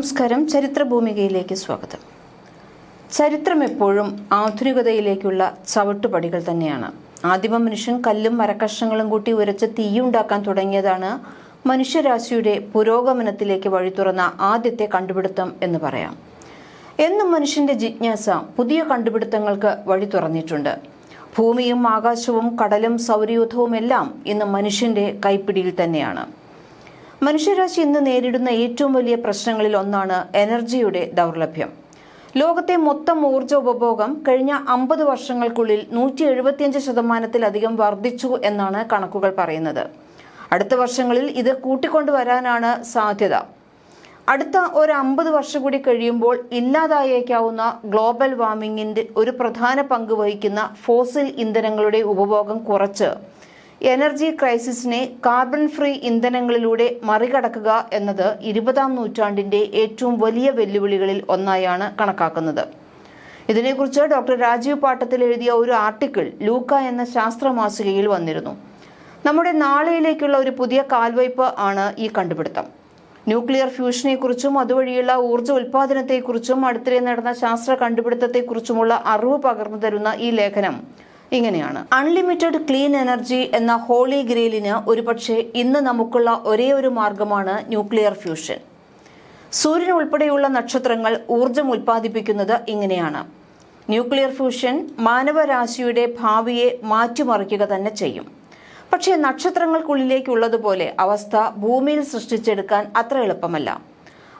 നമസ്കാരം. ചരിത്രഭൂമികയിലേക്ക് സ്വാഗതം. ചരിത്രം എപ്പോഴും ആധുനികതയിലേക്കുള്ള ചവിട്ടുപടികൾ തന്നെയാണ്. ആദിമ മനുഷ്യൻ കല്ലും മരക്കഷ്ണങ്ങളും കൂട്ടി ഉരച്ച് തീയുണ്ടാക്കാൻ തുടങ്ങിയതാണ് മനുഷ്യരാശിയുടെ പുരോഗമനത്തിലേക്ക് വഴി തുറന്ന ആദ്യത്തെ കണ്ടുപിടുത്തം എന്ന് പറയാം. എന്നും മനുഷ്യന്റെ ജിജ്ഞാസ പുതിയ കണ്ടുപിടുത്തങ്ങൾക്ക് വഴി തുറന്നിട്ടുണ്ട്. ഭൂമിയും ആകാശവും കടലും സൗരയൂഥവും എല്ലാം ഇന്ന് മനുഷ്യന്റെ കൈപ്പിടിയിൽ തന്നെയാണ്. മനുഷ്യരാശി ഇന്ന് നേരിടുന്ന ഏറ്റവും വലിയ പ്രശ്നങ്ങളിൽ ഒന്നാണ് എനർജിയുടെ ദൗർലഭ്യം. ലോകത്തെ മൊത്തം ഊർജ ഉപഭോഗം കഴിഞ്ഞ അമ്പത് വർഷങ്ങൾക്കുള്ളിൽ നൂറ്റി എഴുപത്തിയഞ്ച് ശതമാനത്തിലധികം വർദ്ധിച്ചു എന്നാണ് കണക്കുകൾ പറയുന്നത്. അടുത്ത വർഷങ്ങളിൽ ഇത് കൂട്ടിക്കൊണ്ടുവരാനാണ് സാധ്യത. അടുത്ത ഒരു അമ്പത് വർഷം കൂടി കഴിയുമ്പോൾ ഇല്ലാതായേക്കാവുന്ന ഗ്ലോബൽ വാർമിംഗിന്റെ ഒരു പ്രധാന പങ്ക് വഹിക്കുന്ന ഫോസിൽ ഇന്ധനങ്ങളുടെ ഉപഭോഗം കുറച്ച് എനർജി ക്രൈസിസിനെ കാർബൺ ഫ്രീ ഇന്ധനങ്ങളിലൂടെ മറികടക്കുക എന്നത് ഇരുപതാം നൂറ്റാണ്ടിന്റെ ഏറ്റവും വലിയ വെല്ലുവിളികളിൽ ഒന്നായാണ് കണക്കാക്കുന്നത്. ഇതിനെക്കുറിച്ച് ഡോക്ടർ രാജീവ് പാട്ടത്തിൽ എഴുതിയ ഒരു ആർട്ടിക്കിൾ ലൂക്ക എന്ന ശാസ്ത്ര മാസികയിൽ വന്നിരുന്നു. നമ്മുടെ നാളെയിലേക്കുള്ള ഒരു പുതിയ കാൽവയ്പ് ആണ് ഈ കണ്ടുപിടുത്തം. ന്യൂക്ലിയർ ഫ്യൂഷനെക്കുറിച്ചും അതുവഴിയുള്ള ഊർജ ഉൽപാദനത്തെക്കുറിച്ചും അടുത്തിടെ നടന്ന ശാസ്ത്ര കണ്ടുപിടുത്തത്തെക്കുറിച്ചുമുള്ള അറിവ് പകർന്നു തരുന്ന ഈ ലേഖനം ഇങ്ങനെയാണ്. അൺലിമിറ്റഡ് ക്ലീൻ എനർജി എന്ന ഹോളി ഗ്രേലിന് ഒരുപക്ഷെ ഇന്ന് നമുക്കുള്ള ഒരേ ഒരു മാർഗമാണ് ന്യൂക്ലിയർ ഫ്യൂഷൻ സൂര്യൻ ഉൾപ്പെടെയുള്ള നക്ഷത്രങ്ങൾ ഊർജം ഉൽപ്പാദിപ്പിക്കുന്നത് ഇങ്ങനെയാണ്. ന്യൂക്ലിയർ ഫ്യൂഷൻ മാനവരാശിയുടെ ഭാവിയെ മാറ്റിമറിക്കുക തന്നെ ചെയ്യും. പക്ഷേ നക്ഷത്രങ്ങൾക്കുള്ളിലേക്കുള്ളതുപോലെ അവസ്ഥ ഭൂമിയിൽ സൃഷ്ടിച്ചെടുക്കാൻ അത്ര എളുപ്പമല്ല.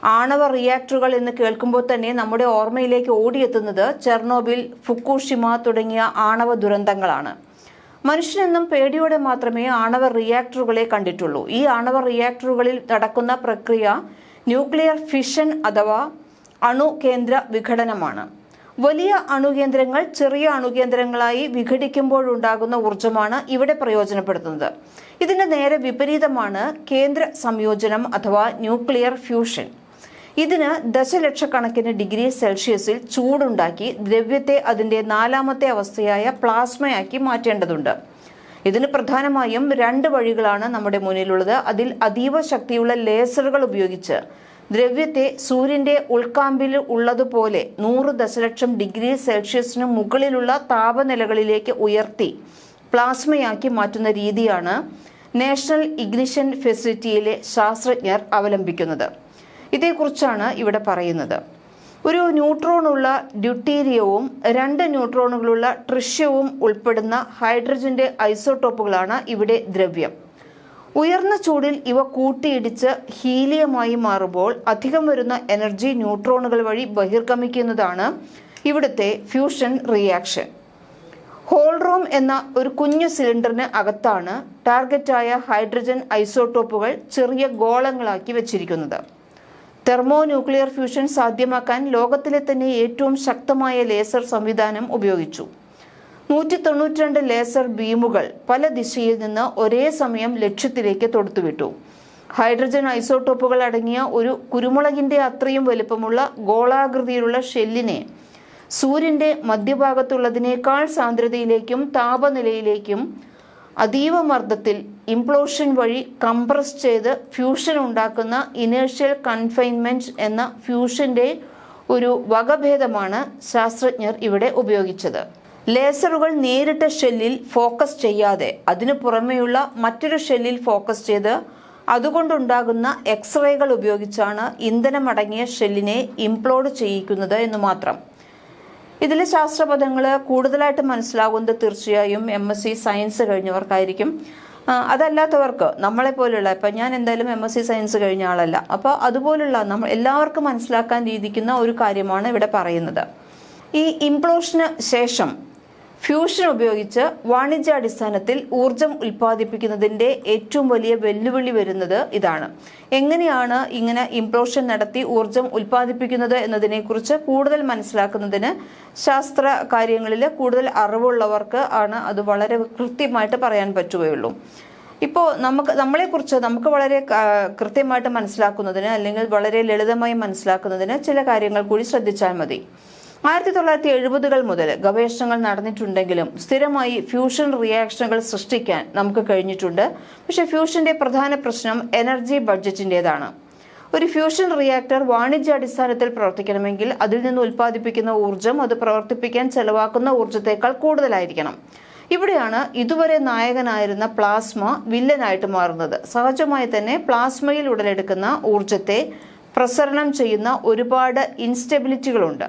ആണവ റിയാക്ടറുകൾ എന്ന് കേൾക്കുമ്പോൾ തന്നെ നമ്മുടെ ഓർമ്മയിലേക്ക് ഓടിയെത്തുന്നത് ചെർണോബിൽ ഫുക്കുഷിമ തുടങ്ങിയ ആണവ ദുരന്തങ്ങളാണ്. മനുഷ്യനെന്നും പേടിയോടെ മാത്രമേ ആണവ റിയാക്ടറുകളെ കണ്ടിട്ടുള്ളൂ. ഈ ആണവ റിയാക്ടറുകളിൽ നടക്കുന്ന പ്രക്രിയ ന്യൂക്ലിയർ ഫിഷൻ അഥവാ അണുകേന്ദ്ര വിഘടനമാണ്. വലിയ അണുകേന്ദ്രങ്ങൾ ചെറിയ അണുകേന്ദ്രങ്ങളായി വിഘടിക്കുമ്പോഴുണ്ടാകുന്ന ഊർജമാണ് ഇവിടെ പ്രയോജനപ്പെടുത്തുന്നത്. ഇതിന്റെ നേരെ വിപരീതമാണ് കേന്ദ്ര സംയോജനം അഥവാ ന്യൂക്ലിയർ ഫ്യൂഷൻ ഇതിന് ദശലക്ഷക്കണക്കിന് ഡിഗ്രി സെൽഷ്യസിൽ ചൂടുണ്ടാക്കി ദ്രവ്യത്തെ അതിന്റെ നാലാമത്തെ അവസ്ഥയായ പ്ലാസ്മയാക്കി മാറ്റേണ്ടതുണ്ട്. ഇതിന് പ്രധാനമായും രണ്ട് വഴികളാണ് നമ്മുടെ മുന്നിലുള്ളത്. അതിൽ അതീവ ശക്തിയുള്ള ലേസറുകൾ ഉപയോഗിച്ച് ദ്രവ്യത്തെ സൂര്യന്റെ ഉൾക്കാമ്പിൽ ഉള്ളതുപോലെ നൂറ് ദശലക്ഷം ഡിഗ്രി സെൽഷ്യസിന് മുകളിലുള്ള താപനിലകളിലേക്ക് ഉയർത്തി പ്ലാസ്മയാക്കി മാറ്റുന്ന രീതിയാണ് നാഷണൽ ഇഗ്നിഷൻ ഫെസിലിറ്റിയിലെ ശാസ്ത്രജ്ഞർ അവലംബിക്കുന്നത്. ഇതേക്കുറിച്ചാണ് ഇവിടെ പറയുന്നത്. ഒരു ന്യൂട്രോണുള്ള ഡ്യൂട്ടീരിയവും രണ്ട് ന്യൂട്രോണുകളുള്ള ട്രിഷ്യവും ഉൾപ്പെടുന്ന ഹൈഡ്രജന്റെ ഐസോടോപ്പുകളാണ് ഇവിടെ ദ്രവ്യം. ഉയർന്ന ചൂടിൽ ഇവ കൂട്ടിയിടിച്ച് ഹീലിയമായി മാറുമ്പോൾ അധികം വരുന്ന എനർജി ന്യൂട്രോണുകൾ വഴി ബഹിർഗമിക്കുന്നതാണ് ഇവിടുത്തെ ഫ്യൂഷൻ റിയാക്ഷൻ. ഹോൾറോം എന്ന ഒരു കുഞ്ഞു സിലിണ്ടറിന് അകത്താണ് ടാർഗറ്റായ ഹൈഡ്രജൻ ഐസോടോപ്പുകൾ ചെറിയ ഗോളങ്ങളാക്കി വെച്ചിരിക്കുന്നത്. തെർമോ ന്യൂക്ലിയർ ഫ്യൂഷൻ സാധ്യമാക്കാൻ ലോകത്തിലെ തന്നെ ഏറ്റവും ശക്തമായ ലേസർ സംവിധാനം ഉപയോഗിച്ചു. നൂറ്റി തൊണ്ണൂറ്റിരണ്ട് ലേസർ ബീമുകൾ പല ദിശയിൽ നിന്ന് ഒരേ സമയം ലക്ഷ്യത്തിലേക്ക് തൊടുത്തുവിട്ടു. ഹൈഡ്രജൻ ഐസോടോപ്പുകൾ അടങ്ങിയ ഒരു കുരുമുളകിന്റെ അത്രയും വലുപ്പമുള്ള ഗോളാകൃതിയിലുള്ള ഷെല്ലിനെ സൂര്യന്റെ മധ്യഭാഗത്തുള്ളതിനേക്കാൾ സാന്ദ്രതയിലേക്കും താപനിലയിലേക്കും അതീവ മർദ്ദത്തിൽ ഇംപ്ലോഷൻ വഴി കംപ്രസ് ചെയ്ത് ഫ്യൂഷൻ ഉണ്ടാക്കുന്ന ഇനേഷ്യൽ കൺഫൈൻമെന്റ് എന്ന ഫ്യൂഷന്റെ ഒരു വകഭേദമാണ് ശാസ്ത്രജ്ഞർ ഇവിടെ ഉപയോഗിച്ചത്. ലേസറുകൾ നേരിട്ട് ഷെല്ലിൽ ഫോക്കസ് ചെയ്യാതെ അതിനു പുറമെയുള്ള മറ്റൊരു ഷെല്ലിൽ ഫോക്കസ് ചെയ്ത് അതുകൊണ്ടുണ്ടാകുന്ന എക്സ്റേകൾ ഉപയോഗിച്ചാണ് ഇന്ധനമടങ്ങിയ ഷെല്ലിനെ ഇംപ്ലോഡ് ചെയ്യിക്കുന്നത് എന്ന് മാത്രം. ഇതിലെ ശാസ്ത്രപദങ്ങൾ കൂടുതലായിട്ട് മനസ്സിലാകുന്നത് തീർച്ചയായും എം എസ് സി സയൻസ് കഴിഞ്ഞവർക്കായിരിക്കും. അതല്ലാത്തവർക്ക് നമ്മളെ പോലുള്ള ഇപ്പം ഞാൻ എന്തായാലും എം എസ് സി സയൻസ് കഴിഞ്ഞ ആളല്ല. അപ്പോൾ അതുപോലുള്ള നമ്മൾ എല്ലാവർക്കും മനസ്സിലാക്കാൻ രീതിക്കുന്ന ഒരു കാര്യമാണ് ഇവിടെ പറയുന്നത്. ഈ ഇംപ്ലോഷന് ശേഷം ഫ്യൂഷൻ ഉപയോഗിച്ച് വാണിജ്യാടിസ്ഥാനത്തിൽ ഊർജം ഉൽപ്പാദിപ്പിക്കുന്നതിന്റെ ഏറ്റവും വലിയ വെല്ലുവിളി വരുന്നത് ഇതാണ്. എങ്ങനെയാണ് ഇങ്ങനെ ഇംപ്ലോഷൻ നടത്തി ഊർജം ഉൽപ്പാദിപ്പിക്കുന്നത് എന്നതിനെക്കുറിച്ച് കൂടുതൽ മനസ്സിലാക്കുന്നതിന് ശാസ്ത്ര കാര്യങ്ങളിൽ കൂടുതൽ അറിവുള്ളവർക്ക് ആണ് അത് വളരെ കൃത്യമായിട്ട് പറയാൻ പറ്റുകയുള്ളൂ. ഇപ്പോൾ നമുക്ക് നമ്മളെക്കുറിച്ച് നമുക്ക് വളരെ കൃത്യമായിട്ട് മനസ്സിലാക്കുന്നതിന് അല്ലെങ്കിൽ വളരെ ലളിതമായി മനസ്സിലാക്കുന്നതിന് ചില കാര്യങ്ങൾ കൂടി ശ്രദ്ധിച്ചാൽ മതി. ആയിരത്തി തൊള്ളായിരത്തി എഴുപതുകൾ മുതൽ ഗവേഷണങ്ങൾ നടന്നിട്ടുണ്ടെങ്കിലും സ്ഥിരമായി ഫ്യൂഷൻ റിയാക്ഷനുകൾ സൃഷ്ടിക്കാൻ നമുക്ക് കഴിഞ്ഞിട്ടുണ്ട്. പക്ഷേ ഫ്യൂഷന്റെ പ്രധാന പ്രശ്നം എനർജി ബഡ്ജറ്റിന്റെതാണ് ഒരു ഫ്യൂഷൻ റിയാക്ടർ വാണിജ്യാടിസ്ഥാനത്തിൽ പ്രവർത്തിക്കണമെങ്കിൽ അതിൽ നിന്ന് ഉൽപ്പാദിപ്പിക്കുന്ന ഊർജം അത് പ്രവർത്തിപ്പിക്കാൻ ചെലവാക്കുന്ന ഊർജത്തേക്കാൾ കൂടുതലായിരിക്കണം. ഇവിടെയാണ് ഇതുവരെ നായകനായിരുന്ന പ്ലാസ്മ വില്ലനായിട്ട് മാറുന്നത്. സഹജമായി തന്നെ പ്ലാസ്മയിൽ ഉടലെടുക്കുന്ന ഊർജത്തെ പ്രസരണം ചെയ്യുന്ന ഒരുപാട് ഇൻസ്റ്റെബിലിറ്റികളുണ്ട്.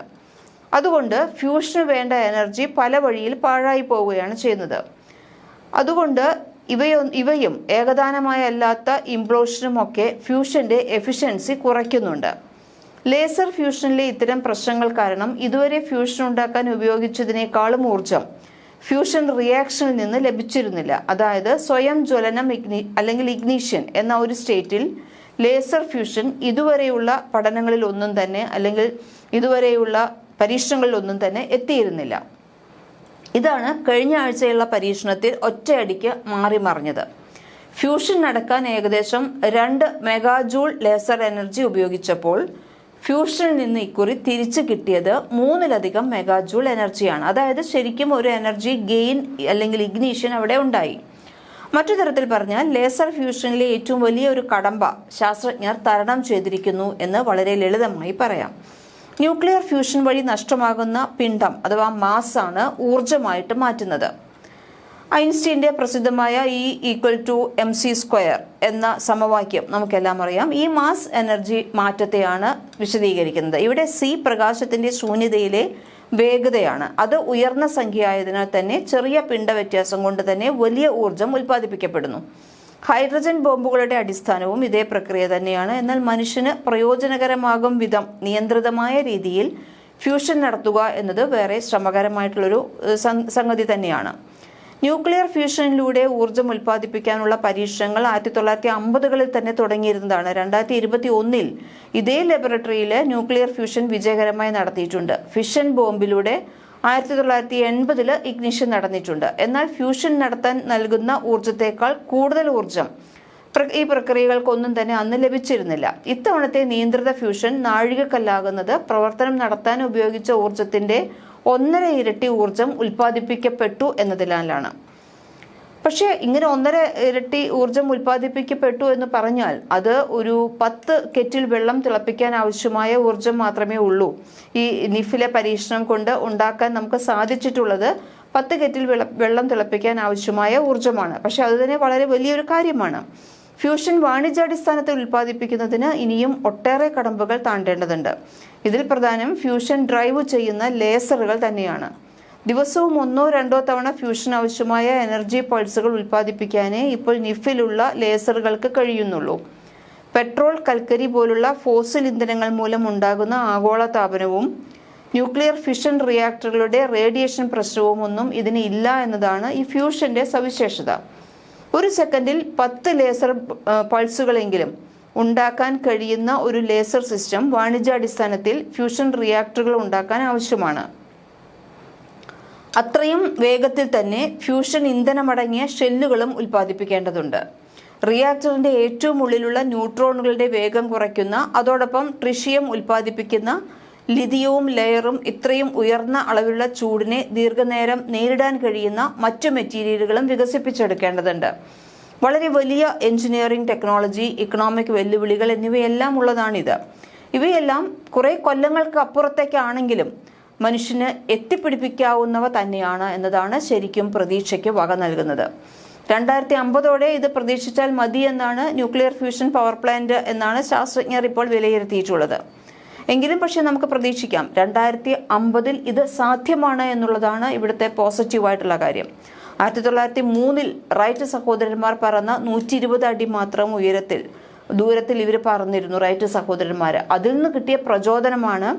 അതുകൊണ്ട് ഫ്യൂഷന് വേണ്ട എനർജി പല വഴിയിൽ പാഴായി പോവുകയാണ് ചെയ്യുന്നത്. അതുകൊണ്ട് ഇവയൊ ഇവയും ഏകദാനമായ അല്ലാത്ത ഇംപ്ലോഷനും ഒക്കെ ഫ്യൂഷന്റെ എഫിഷ്യൻസി കുറയ്ക്കുന്നുണ്ട്. ലേസർ ഫ്യൂഷനിലെ ഇത്തരം പ്രശ്നങ്ങൾ കാരണം ഇതുവരെ ഫ്യൂഷൻ ഉണ്ടാക്കാൻ ഉപയോഗിച്ചതിനേക്കാളും ഊർജം ഫ്യൂഷൻ റിയാക്ഷനിൽ നിന്ന് ലഭിച്ചിരുന്നില്ല. അതായത് സ്വയം ജ്വലനം ഇഗ്നി അല്ലെങ്കിൽ ഇഗ്നീഷ്യൻ എന്ന ഒരു സ്റ്റേറ്റിൽ ലേസർ ഫ്യൂഷൻ ഇതുവരെയുള്ള പഠനങ്ങളിൽ ഒന്നും തന്നെ അല്ലെങ്കിൽ ഇതുവരെയുള്ള പരീക്ഷണങ്ങളിൽ ഒന്നും തന്നെ എത്തിയിരുന്നില്ല. ഇതാണ് കഴിഞ്ഞ ആഴ്ചയുള്ള പരീക്ഷണത്തിൽ ഒറ്റയടിക്ക് മാറി മറിഞ്ഞത്. ഫ്യൂഷൻ നടക്കാൻ ഏകദേശം രണ്ട് മെഗാജൂൾ ലേസർ എനർജി ഉപയോഗിച്ചപ്പോൾ ഫ്യൂഷനിൽ നിന്ന് ഇക്കുറി തിരിച്ചു കിട്ടിയത് മൂന്നിലധികം മെഗാജൂൾ എനർജിയാണ്. അതായത് ശരിക്കും ഒരു എനർജി ഗെയിൻ അല്ലെങ്കിൽ ഇഗ്നീഷൻ അവിടെ ഉണ്ടായി. മറ്റു തരത്തിൽ പറഞ്ഞാൽ ലേസർ ഫ്യൂഷനിലെ ഏറ്റവും വലിയ ഒരു കടമ്പ ശാസ്ത്രജ്ഞർ തരണം ചെയ്തിരിക്കുന്നു എന്ന് വളരെ ലളിതമായി പറയാം. ന്യൂക്ലിയർ ഫ്യൂഷൻ വഴി നഷ്ടമാകുന്ന പിണ്ഡം അഥവാ മാസാണ് ഊർജമായിട്ട് മാറ്റുന്നത്. ഐൻസ്റ്റീന്റെ പ്രസിദ്ധമായ E equal to M C square എന്ന സമവാക്യം നമുക്കെല്ലാം അറിയാം. ഈ മാസ് എനർജി മാറ്റത്തെയാണ് വിശദീകരിക്കുന്നത്. ഇവിടെ സി പ്രകാശത്തിന്റെ ശൂന്യതയിലെ വേഗതയാണ്. അത് ഉയർന്ന സംഖ്യയായതിനാൽ തന്നെ ചെറിയ പിണ്ഡ വ്യത്യാസം കൊണ്ട് തന്നെ വലിയ ഊർജം ഉൽപ്പാദിപ്പിക്കപ്പെടുന്നു. ഹൈഡ്രജൻ ബോംബുകളുടെ അടിസ്ഥാനവും ഇതേ പ്രക്രിയ തന്നെയാണ്. എന്നാൽ മനുഷ്യന് പ്രയോജനകരമാകും വിധം നിയന്ത്രിതമായ രീതിയിൽ ഫ്യൂഷൻ നടത്തുക എന്നത് വേറെ ശ്രമകരമായിട്ടുള്ളൊരു സംഗതി തന്നെയാണ്. ന്യൂക്ലിയർ ഫ്യൂഷനിലൂടെ ഊർജം ഉൽപ്പാദിപ്പിക്കാനുള്ള പരീക്ഷണങ്ങൾ ആയിരത്തി തൊള്ളായിരത്തി അമ്പതുകളിൽ തന്നെ തുടങ്ങിയിരുന്നതാണ്. രണ്ടായിരത്തി ഇരുപത്തി ഒന്നിൽ ഇതേ ലബോറട്ടറിയിൽ ന്യൂക്ലിയർ ഫ്യൂഷൻ വിജയകരമായി നടത്തിയിട്ടുണ്ട്. ഫിഷൻ ബോംബിലൂടെ ആയിരത്തി തൊള്ളായിരത്തി എൺപതിൽ ഇഗ്നിഷൻ നടന്നിട്ടുണ്ട്. എന്നാൽ ഫ്യൂഷൻ നടത്താൻ നൽകുന്ന ഊർജത്തേക്കാൾ കൂടുതൽ ഊർജം ഈ പ്രക്രിയകൾക്കൊന്നും തന്നെ അന്ന് ലഭിച്ചിരുന്നില്ല. ഇത്തവണത്തെ നിയന്ത്രിത ഫ്യൂഷൻ നാഴികക്കല്ലാകുന്നത് പ്രവർത്തനം നടത്താൻ ഉപയോഗിച്ച ഊർജത്തിന്റെ ഒന്നര ഇരട്ടി ഊർജം ഉൽപ്പാദിപ്പിക്കപ്പെട്ടു എന്നതിനാലാണ്. പക്ഷേ ഇങ്ങനെ ഒന്നര ഇരട്ടി ഊർജം ഉൽപ്പാദിപ്പിക്കപ്പെട്ടു എന്ന് പറഞ്ഞാൽ അത് ഒരു പത്ത് കെറ്റിൽ വെള്ളം തിളപ്പിക്കാൻ ആവശ്യമായ ഊർജം മാത്രമേ ഉള്ളൂ. ഈ നിഫിലെ പരീക്ഷണം കൊണ്ട് ഉണ്ടാക്കാൻ നമുക്ക് സാധിച്ചിട്ടുള്ളത് പത്ത് കെറ്റിൽ വെള്ളം തിളപ്പിക്കാൻ ആവശ്യമായ ഊർജമാണ് പക്ഷെ അത് തന്നെ വളരെ വലിയൊരു കാര്യമാണ്. ഫ്യൂഷൻ വാണിജ്യാടിസ്ഥാനത്തിൽ ഉൽപ്പാദിപ്പിക്കുന്നതിന് ഇനിയും ഒട്ടേറെ കടമ്പകൾ താണ്ടേണ്ടതുണ്ട്. ഇതിൽ പ്രധാനം ഫ്യൂഷൻ ഡ്രൈവ് ചെയ്യുന്ന ലേസറുകൾ തന്നെയാണ്. ദിവസവും ഒന്നോ രണ്ടോ തവണ ഫ്യൂഷൻ ആവശ്യമായ എനർജി പൾസുകൾ ഉൽപ്പാദിപ്പിക്കാനേ ഇപ്പോൾ നിഫിലുള്ള ലേസറുകൾക്ക് കഴിയുന്നുള്ളൂ. പെട്രോൾ കൽക്കരി പോലുള്ള ഫോസിൽ ഇന്ധനങ്ങൾ മൂലം ഉണ്ടാകുന്ന ആഗോള താപനവും ന്യൂക്ലിയർ ഫിഷൻ റിയാക്ടറുകളുടെ റേഡിയേഷൻ പ്രശ്നവും ഒന്നും ഇതിന് ഇല്ല എന്നതാണ് ഈ ഫ്യൂഷന്റെ സവിശേഷത. ഒരു സെക്കൻഡിൽ പത്ത് ലേസർ പൾസുകളെങ്കിലും ഉണ്ടാക്കാൻ കഴിയുന്ന ഒരു ലേസർ സിസ്റ്റം വാണിജ്യാടിസ്ഥാനത്തിൽ ഫ്യൂഷൻ റിയാക്ടറുകൾ ഉണ്ടാക്കാൻ ആവശ്യമാണ്. അത്രയും വേഗത്തിൽ തന്നെ ഫ്യൂഷൻ ഇന്ധനമടങ്ങിയ ഷെല്ലുകളും ഉൽപ്പാദിപ്പിക്കേണ്ടതുണ്ട്. റിയാക്ടറിന്റെ ഏറ്റവും ഉള്ളിലുള്ള ന്യൂട്രോണുകളുടെ വേഗം കുറയ്ക്കുന്ന അതോടൊപ്പം ട്രിഷിയം ഉൽപ്പാദിപ്പിക്കുന്ന ലിഥിയവും ലെയറും ഇത്രയും ഉയർന്ന അളവിലുള്ള ചൂടിനെ ദീർഘനേരം നേരിടാൻ കഴിയുന്ന മറ്റു മെറ്റീരിയലുകളും വികസിപ്പിച്ചെടുക്കേണ്ടതുണ്ട്. വളരെ വലിയ എഞ്ചിനീയറിംഗ് ടെക്നോളജി ഇക്കണോമിക് വെല്ലുവിളികൾ എന്നിവയെല്ലാം ഉള്ളതാണിത്. ഇവയെല്ലാം കുറെ കൊല്ലങ്ങൾക്ക് അപ്പുറത്തേക്കാണെങ്കിലും മനുഷ്യന് എത്തിപ്പിടിപ്പിക്കാവുന്നവ തന്നെയാണ് എന്നതാണ് ശരിക്കും പ്രതീക്ഷയ്ക്ക് വക നൽകുന്നത്. രണ്ടായിരത്തി അമ്പതോടെ ഇത് പ്രതീക്ഷിച്ചാൽ മതി എന്നാണ് ന്യൂക്ലിയർ ഫ്യൂഷൻ പവർ പ്ലാന്റ് എന്നാണ് ശാസ്ത്രജ്ഞർ ഇപ്പോൾ വിലയിരുത്തിയിട്ടുള്ളത്. എങ്കിലും പക്ഷേ നമുക്ക് പ്രതീക്ഷിക്കാം രണ്ടായിരത്തി അമ്പതിൽ ഇത് സാധ്യമാണ് എന്നുള്ളതാണ് ഇവിടുത്തെ പോസിറ്റീവായിട്ടുള്ള കാര്യം. ആയിരത്തി തൊള്ളായിരത്തി മൂന്നിൽ റൈറ്റ് സഹോദരന്മാർ പറന്ന നൂറ്റി ഇരുപത് അടി മാത്രം ഉയരത്തിൽ ദൂരത്തിൽ ഇവർ പറന്നിരുന്നു റൈറ്റ് സഹോദരന്മാർ അതിൽ നിന്ന് കിട്ടിയ പ്രചോദനമാണ്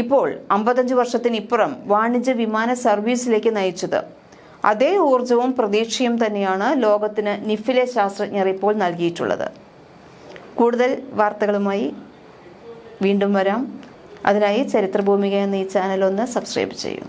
ഇപ്പോൾ അമ്പത്തഞ്ച് വർഷത്തിനിപ്പുറം വാണിജ്യ വിമാന സർവീസിലേക്ക് നയിച്ചത്. അതേ ഊർജവും പ്രതീക്ഷയും തന്നെയാണ് ലോകത്തിന് നിഫിലെ ശാസ്ത്രജ്ഞർ ഇപ്പോൾ നൽകിയിട്ടുള്ളത്. കൂടുതൽ വാർത്തകളുമായി വീണ്ടും വരാം. അതിനായി ചരിത്രഭൂമിക എന്ന ഈ ചാനൽ ഒന്ന് സബ്സ്ക്രൈബ് ചെയ്യൂ.